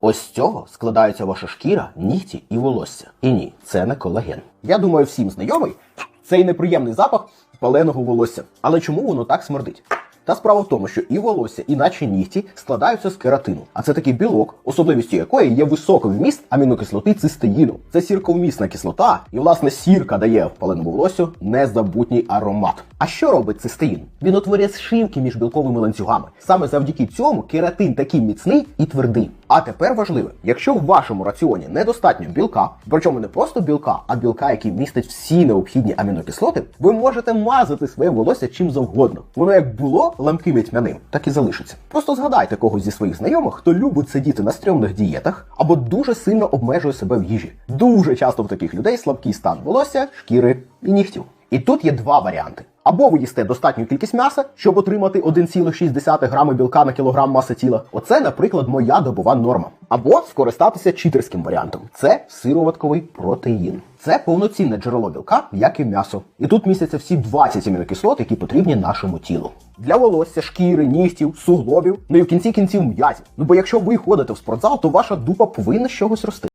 Ось цього складається ваша шкіра, нігті і волосся. І ні, це не колаген. Я думаю, всім знайомий цей неприємний запах паленого волосся. Але чому воно так смердить? Та справа в тому, що і волосся, і наче нігті складаються з кератину. А це такий білок, особливістю якої є високий вміст амінокислоти цистеїну. Це сірковмісна кислота, і власне сірка дає паленому волосю незабутній аромат. А що робить цистеїн? Він утворює зшивки між білковими ланцюгами. Саме завдяки цьому кератин такий міцний і твердий. А тепер важливе, якщо в вашому раціоні недостатньо білка, причому не просто білка, а білка, який містить всі необхідні амінокислоти, ви можете мазати своє волосся чим завгодно. Воно як було ламким і тьмяним, так і залишиться. Просто згадайте когось зі своїх знайомих, хто любить сидіти на стрьомних дієтах або дуже сильно обмежує себе в їжі. Дуже часто в таких людей слабкий стан волосся, шкіри і нігтів. І тут є два варіанти. Або ви їсте достатню кількість м'яса, щоб отримати 1,6 грами білка на кілограм маси тіла. Оце, наприклад, моя добова норма. Або скористатися читерським варіантом. Це сироватковий протеїн. Це повноцінне джерело білка, як і м'ясо. І тут містяться всі 20 амінокислот, які потрібні нашому тілу. Для волосся, шкіри, нігтів, суглобів, ну і в кінці кінців м'язів. Ну бо якщо ви ходите в спортзал, то ваша дупа повинна з чогось рости.